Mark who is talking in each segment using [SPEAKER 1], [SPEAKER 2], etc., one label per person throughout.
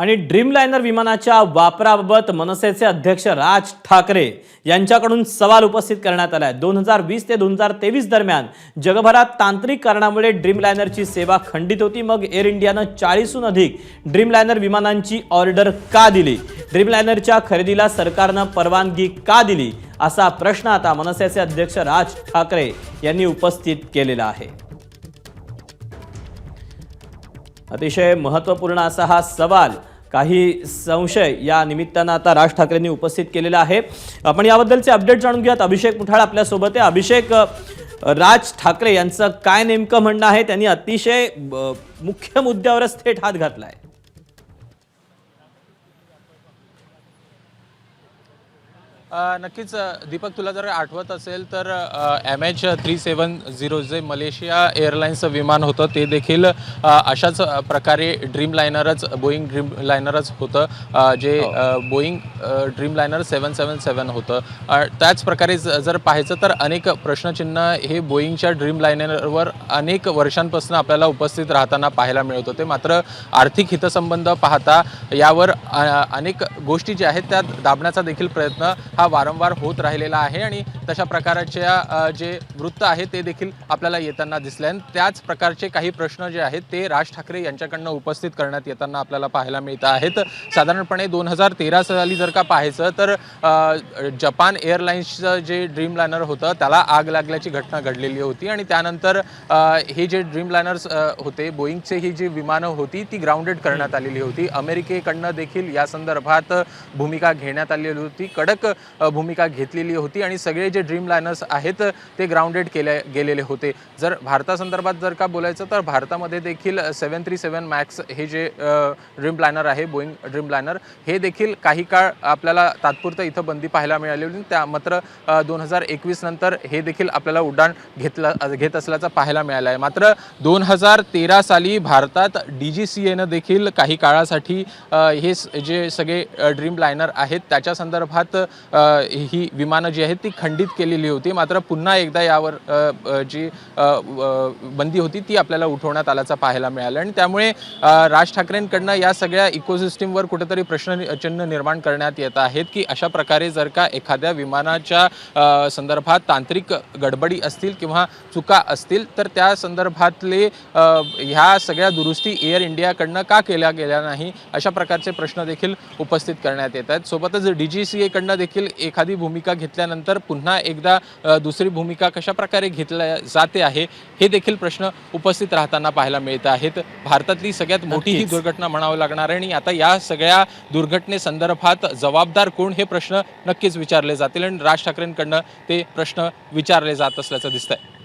[SPEAKER 1] आणि ड्रीमलायनर विमानाच्या वापराबाबत मनसेचे अध्यक्ष राज ठाकरे यांच्याकडून सवाल उपस्थित करण्यात आला आहे दोन हजार वीस ते दोन हजार तेवीस दरम्यान जगभरात तांत्रिक कारणामुळे ड्रीमलायनरची सेवा खंडित होती. मग एअर इंडियानं चाळीसहून अधिक ड्रीमलायनर विमानांची ऑर्डर का दिली? ड्रीमलायनरच्या खरेदीला सरकारनं परवानगी का दिली? असा प्रश्न आता मनसेचे अध्यक्ष राज ठाकरे यांनी उपस्थित केलेला आहे. अतिशय महत्त्वपूर्ण असा हा सवाल काही संशय या निमित्तानं आता राज ठाकरेंनी उपस्थित केलेला आहे. आपण याबद्दलचे अपडेट जाणून घेऊयात. अभिषेक मुठाळ आपल्यासोबत आहे. अभिषेक राज ठाकरे यांचं काय नेमकं म्हणणं आहे? त्यांनी अतिशय मुख्य मुद्द्यावरच थेट हात घातलाय.
[SPEAKER 2] आहे नक्कीच दीपक तुला जर आठवत असेल तर M H three seven zero जे मलेशिया एअरलाईन्सचं विमान होतं ते देखील अशाच प्रकारे ड्रीम लायनरच बोईंग ड्रीम लायनरच होतं जे अ, Boeing Dreamliner seven seven seven होतं. त्याच प्रकारे जर पाहायचं तर अनेक प्रश्नचिन्ह हे बोईंगच्या ड्रीम लायनरवर अनेक वर्षांपासून आपल्याला उपस्थित राहताना पाहायला मिळत. होते मात्र आर्थिक हितसंबंध पाहता यावर अनेक गोष्टी ज्या आहेत त्या दाबण्याचा देखील प्रयत्न हा वारंवार होत राहिलेला आहे आणि तशा प्रकारच्या जे वृत्त आहे ते देखील आपल्याला येताना दिसले. आणि त्याच प्रकारचे काही प्रश्न जे आहेत ते राज ठाकरे यांच्याकडनं उपस्थित करण्यात येताना आपल्याला पाहायला मिळत आहेत. साधारणपणे दोन हजार तेरा साली जर का पाहायचं तर जपान एअरलाईन्सचं जे ड्रीम लायनर होतं त्याला आग लागल्याची घटना घडलेली होती. आणि त्यानंतर हे जे ड्रीम लायनर्स होते बोईंगचे ही जी विमानं होती ती ग्राउंडेड करण्यात आलेली होती. अमेरिकेकडनं देखील या संदर्भात भूमिका घेण्यात आलेली होती. कडक भूमिका घेतलेली होती आणि सगळे जे ड्रीम लायनर्स आहेत ते ग्राउंडेड केले गेलेले होते. जर भारतासंदर्भात जर का बोलायचं तर भारतामध्ये देखील सेवन थ्री सेवन मॅक्स हे जे ड्रीम लायनर आहे बोईंग ड्रीम लायनर हे देखील काही काळ आपल्याला तात्पुरतं इथं बंदी पाहायला मिळाली होती. त्या मात्र दोन हजार एकवीस नंतर हे देखील आपल्याला उड्डाण घेतलं घेत असल्याचं पाहायला मिळालं आहे मात्र दोन हजार तेरा साली भारतात डी जी सी एनं देखील काही काळासाठी हे जे सगळे ड्रीम लायनर आहेत त्याच्या संदर्भात ही विमानं जी आहेत ती खंडित केलेली होती. मात्र पुन्हा एकदा यावर जी बंदी होती ती आपल्याला उठवण्यात आल्याचं पाहायला मिळालं. आणि त्यामुळे राज ठाकरेंकडनं या सगळ्या इकोसिस्टीमवर कुठेतरी प्रश्नचिन्ह निर्माण करण्यात येत आहेत की अशा प्रकारे जर का एखाद्या विमानाच्या संदर्भात तांत्रिक गडबडी असतील किंवा चुका असतील तर त्या संदर्भातले ह्या सगळ्या दुरुस्ती एअर इंडियाकडनं का केल्या गेल्या नाही अशा प्रकारचे प्रश्न देखील उपस्थित करण्यात येत आहेत. सोबतच डी जी सी एकडनं देखील एखादी भूमिका घेतल्यानंतर पुन्हा एकदा दुसरी भूमिका कशा प्रकारे घेतल्या जाते आहे हे देखील प्रश्न उपस्थित राहताना पाहायला मिळत आहेत भारतातली सगळ्यात मोठी ही. दुर्घटना म्हणावं लागणार आहे आणि आता या सगळ्या दुर्घटनेसंदर्भात जबाबदार कोण हे प्रश्न नक्कीच विचारले जातील आणि राज ठाकरेंकडनं ते प्रश्न विचारले जात असल्याचं दिसतंय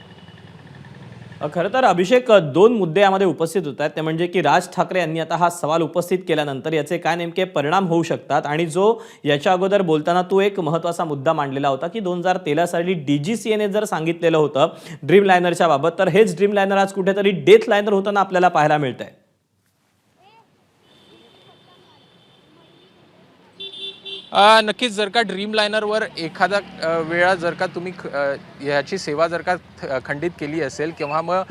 [SPEAKER 1] खरं तर अभिषेक दोन मुद्दे यामध्ये उपस्थित होत आहेत. ते म्हणजे की राज ठाकरे यांनी आता हा सवाल उपस्थित केल्यानंतर याचे काय नेमके परिणाम होऊ शकतात? आणि जो याच्या अगोदर बोलताना तू एक महत्त्वाचा मुद्दा मांडलेला होता की दोन हजार तेरा साली डी जी सी एने जर सांगितलेलं होतं ड्रीम लायनरच्या बाबत तर हेच ड्रीम लायनर आज कुठेतरी डेथ लायनर होताना आपल्याला पाहायला मिळतंय.
[SPEAKER 2] नक्कीच जर का ड्रीम लायनरवर एखादा वेळा जर का तुम्ही ह्याची सेवा जर का खंडित केली असेल किंवा मग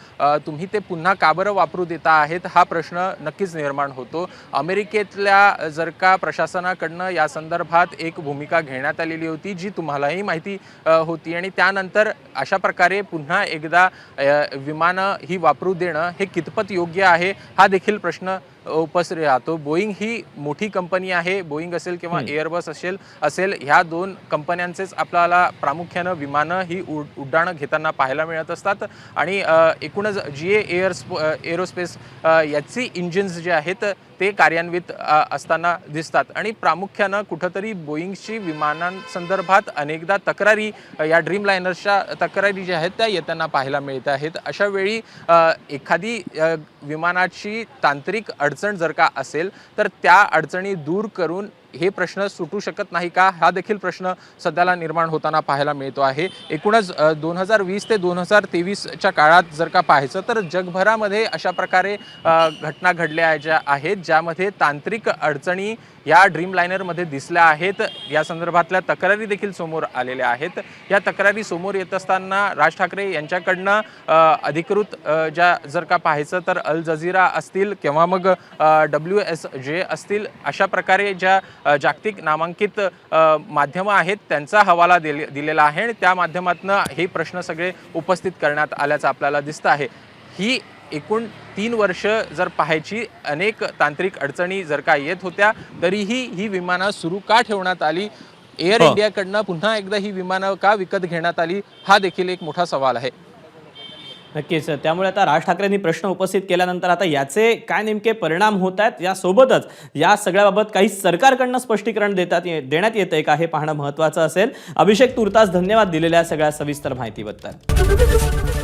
[SPEAKER 2] तुम्ही ते पुन्हा का बरं वापरू देता आहेत हा प्रश्न नक्कीच निर्माण होतो. अमेरिकेतल्या जर का प्रशासनाकडनं या संदर्भात एक भूमिका घेण्यात आलेली होती जी तुम्हालाही माहिती होती आणि त्यानंतर अशा प्रकारे पुन्हा एकदा विमानं ही वापरू देणं हे कितपत योग्य आहे हा देखील प्रश्न उपस्थित राहतो. बोईंग ही मोठी कंपनी आहे. बोईंग असेल किंवा एअरबस असेल असेल ह्या दोन कंपन्यांचेच आपल्याला प्रामुख्यानं विमानं ही उड उड्डाणं घेताना पाहायला मिळत असतात. आणि एकूणच जी ए एअर एरोस्पेस याची इंजिन्स जे आहेत ते कार्यान्वित असताना दिसतात. आणि प्रामुख्यानं कुठंतरी बोईंगची विमानांसंदर्भात अनेकदा तक्रारी या ड्रीम लायनर्सच्या तक्रारी ज्या आहेत त्या येताना पाहायला मिळत आहेत. अशा वेळी एखादी विमानाची तांत्रिक अडचण जर का असेल तर त्या अडचणी दूर करून हे प्रश्न सुटू शकत नाही का? हा देखील प्रश्न सध्याला निर्माण होताना पाहायला मिळतो आहे. एकूणच दोन हजार वीस ते दोन हजार तेवीसच्या काळात जर का पाहायचं तर जगभरामध्ये अशा प्रकारे घटना घडल्या ज्या आहेत ज्यामध्ये तांत्रिक अडचणी या ड्रीम लायनरमध्ये दिसल्या आहेत. या संदर्भातल्या तक्रारी देखील समोर आलेल्या आहेत. या तक्रारी समोर येत असताना राज ठाकरे यांच्याकडनं अधिकृत ज्या जर का पाहायचं तर अल जझीरा असतील किंवा मग डब्ल्यू एस जे असतील अशा प्रकारे ज्या जागतिक नामांकित माध्यमं आहेत त्यांचा हवाला दिले दिलेला आहे आणि त्या माध्यमातून हे प्रश्न सगळे उपस्थित करण्यात आल्याचं आपल्याला दिसतं आहे. ही एकूण तीन वर्ष जर पाहायची अनेक तांत्रिक अडचणी जर का येत होत्या तरीही ही विमानं सुरू का ठेवण्यात आली? एअर
[SPEAKER 1] हो.
[SPEAKER 2] इंडियाकडनं पुन्हा एकदा ही विमानं का विकत घेण्यात आली? हा देखील एक मोठा सवाल आहे.
[SPEAKER 1] नक्कीच. त्यामुळे आता राज ठाकरेंनी प्रश्न उपस्थित केल्यानंतर आता याचे काय नेमके परिणाम होत आहेत यासोबतच या सगळ्याबाबत काही सरकारकडनं स्पष्टीकरण देतात देण्यात येतंय का हे पाहणं महत्त्वाचं असेल. अभिषेक तुर्तास धन्यवाद दिलेल्या सगळ्या सविस्तर माहितीबद्दल.